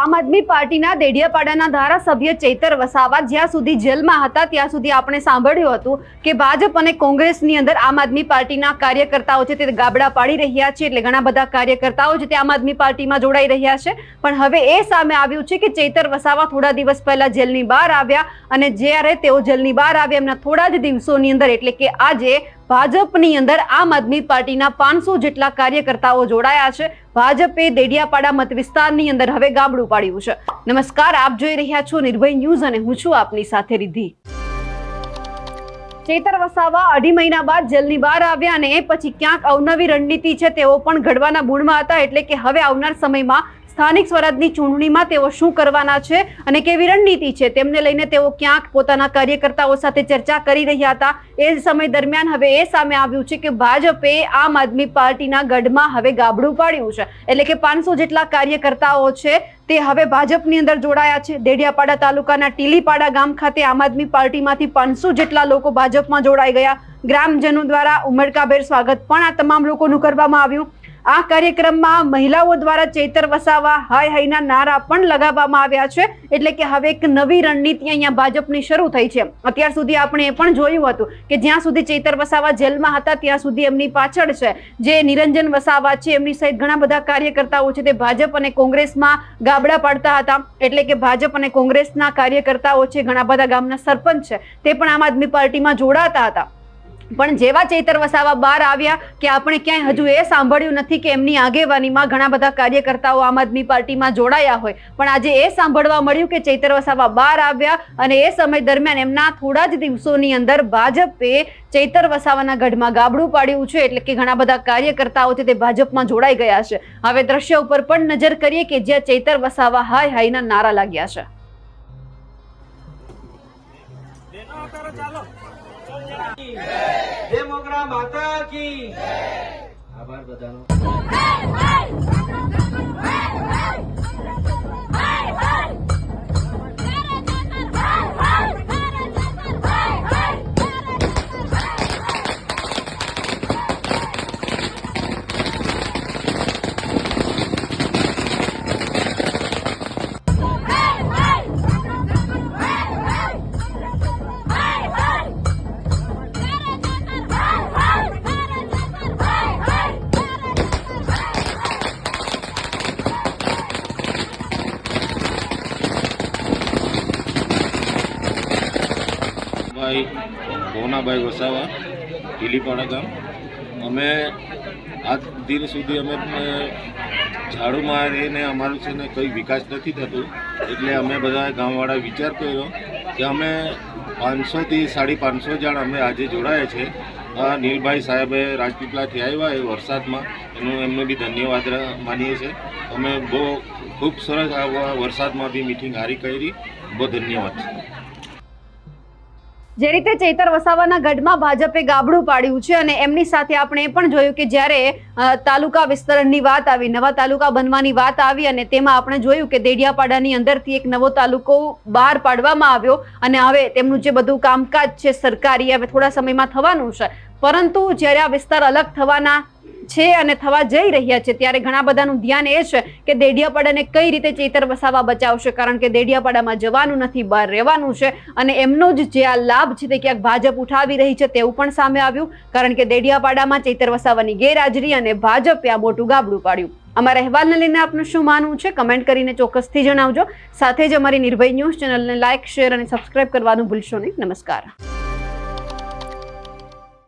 આમ આદમી પાર્ટીના દેડિયાપાડાના ધારાસભ્ય ચૈતર વસાવા જ્યાં સુધી જેલમાં હતા, ત્યાં સુધી આપણે સાંભળ્યું હતું કે ભાજપ અને કોંગ્રેસની અંદર આમ આદમી પાર્ટીના કાર્યકર્તાઓ છે તે ગાબડા પાડી રહ્યા છે, એટલે ઘણા બધા કાર્યકર્તાઓ છે તે આમ આદમી પાર્ટીમાં જોડાઈ રહ્યા છે. પણ હવે એ સામે આવ્યું છે કે ચૈતર વસાવા થોડા દિવસ પહેલા જેલની બહાર આવ્યા અને જ્યારે તેઓ જેલની બહાર આવ્યા એમના થોડા જ દિવસોની અંદર, એટલે કે આજે ભાજપની અંદર આમ આદમી પાર્ટીના પાંચસો જેટલા કાર્યકર્તાઓ જોડાયા છે. ભાજપે દેડિયાપાડા મત વિસ્તારની અંદર હવે ગાબડું પાડ્યું છે. નમસ્કાર, આપ જોઈ રહ્યા છો નિર્ભય ન્યૂઝ અને હું છું આપની સાથે રિદ્ધિ. ચેતર વસાવા અઢી મહિના બાદ જેલની બહાર આવ્યા અને એ પછી ક્યાંક અવનવી રણનીતિ છે તેઓ પણ ઘડવાના ગુણમાં હતા એટલે કે હવે આવનાર સમયમાં સ્થાનિક સ્વરાજની ચૂંટણીમાં તેઓ શું કરવાના છે અને કેવી રણનીતિ છે? તેમને લઈને તેઓ ક્યાંક પોતાના કાર્યકર્તાઓ સાથે ચર્ચા કરી રહ્યા હતા. એ સમય દરમિયાન હવે એ સામે આવ્યું છે કે ભાજપે આમ આદમી પાર્ટીના ગઢમાં હવે ગાબડું પાડ્યું છે. એટલે કે પાંચસો જેટલા કાર્યકર્તાઓ છે તે હવે ભાજપની અંદર જોડાયા છે. દેડિયાપાડા તાલુકાના ટીલીપાડા ગામ ખાતે આમ આદમી પાર્ટીમાંથી પાંચસો જેટલા લોકો ભાજપમાં જોડાઈ ગયા. ગ્રામજનો દ્વારા ઉમળકાભેર સ્વાગત પણ આ તમામ લોકોનું કરવામાં આવ્યું. આ કાર્યક્રમમાં મહિલાઓ દ્વારા ચૈતર વસાવા, હાય હાયના નારા પણ લગાવવામાં આવ્યા છે. એટલે કે હવે એક નવી રણનીતિ અહીંયા ભાજપની શરૂ થઈ છે. અત્યાર સુધી આપણે એ પણ જોયું હતું કે જ્યાં સુધી ચૈતર વસાવા જેલમાં હતા, ત્યાં સુધી એમની પાછળ છે. જે નિરંજન વસાવા છે, એમની સહિત ઘણા બધા કાર્યકર્તાઓ છે તે ભાજપ અને કોંગ્રેસમાં ગાબડા પાડતા હતા. એટલે કે ભાજપ અને કોંગ્રેસના કાર્યકર્તાઓ છે, ઘણા બધા ગામના સરપંચ છે, તે પણ આમ આદમી પાર્ટીમાં જોડાતા હતા. પણ જેવા ચૈતર વસાવા બહાર આવ્યા કે આપણે ક્યાંય હજુ એ સાંભળ્યું નથી કે એમની આગેવાનીમાં ઘણા બધા કાર્યકર્તાઓ આમ આદમી પાર્ટીમાં જોડાયા હોય. પણ આજે એ સાંભળવા મળ્યું કે ચૈતર વસાવા બહાર આવ્યા અને એ સમય દરમિયાન એમના થોડા જ દિવસોની અંદર ભાજપે ચૈતર વસાવાના ગઢમાં ગાબડું પાડ્યું છે એટલે કે ઘણા બધા કાર્યકર્તાઓ છે તે ભાજપમાં જોડાઈ ગયા છે. હવે દ્રશ્ય ઉપર પણ નજર કરીએ કે જ્યાં ચૈતર વસાવા હાય હાયના નારા લાગ્યા છે. જય મોગરા માતા કી આભાર બધાનો ભાઈ ભોનાભાઈ વસાવા ઢીલીપાડા ગામ. અમે આજ દિન સુધી અમે ઝાડુ મારીને અમારું છે ને કંઈ વિકાસ નથી થતું. એટલે અમે બધા ગામવાળા વિચાર કર્યો કે અમે પાંચસોથી સાડી પાંચસો જણ અમે આજે જોડાયા છે. આ નીલભાઈ સાહેબે રાજપીપળાથી આવ્યા એ વરસાદમાં. એનું એમનો બી ધન્યવાદ માનીએ છીએ અમે બહુ ખૂબ સરસ આ વરસાદમાં બી મિટિંગ હારી કરી. બહુ ધન્યવાદ. જે રીતે ચૈતર વસાવાના ગઢમાં ભાજપે ગાબડું પાડ્યું છે અને એમની સાથે આપણે પણ જોયું કે જ્યારે તાલુકા વિસ્તરણની વાત આવી, નવા તાલુકા બનવાની વાત આવી અને તેમાં આપણે જોયું કે દેડિયાપાડાની અંદરથી એક નવો તાલુકો બહાર પાડવામાં આવ્યો અને હવે તેમનું જે બધું કામકાજ છે સરકારી, હવે થોડા સમયમાં થવાનું છે. પરંતુ જ્યારે આ વિસ્તાર અલગ થવાના છે અને થવા જઈ રહ્યા છે. ત્યારે ઘણા બધાનું ધ્યાન એ છે કે દેડિયાપાડાને કઈ રીતે ચૈતર વસાવા બચાવશે? કારણ કે દેડિયાપાડામાં જવાનું નથી, બહાર રહેવાનું છે અને એમનો જ જે આ લાભ છે તે ક્યાંક ભાજપ ઉઠાવી રહી છે તેવું પણ સામે આવ્યું. કારણ કે દેડિયાપાડામાં ચૈતર વસાવાની ગેરહાજરી અને ભાજપે આ મોટું ગાબડું પાડ્યું. અમારા અહેવાલને લઈને આપનું શું માનવું છે? કમેન્ટ કરીને ચોક્કસથી જણાવજો. સાથે જ અમારી નિર્ભય ન્યૂઝ ચેનલને લાઇક, શેર અને સબસ્ક્રાઇબ કરવાનું ભૂલશો નહીં. નમસ્કાર.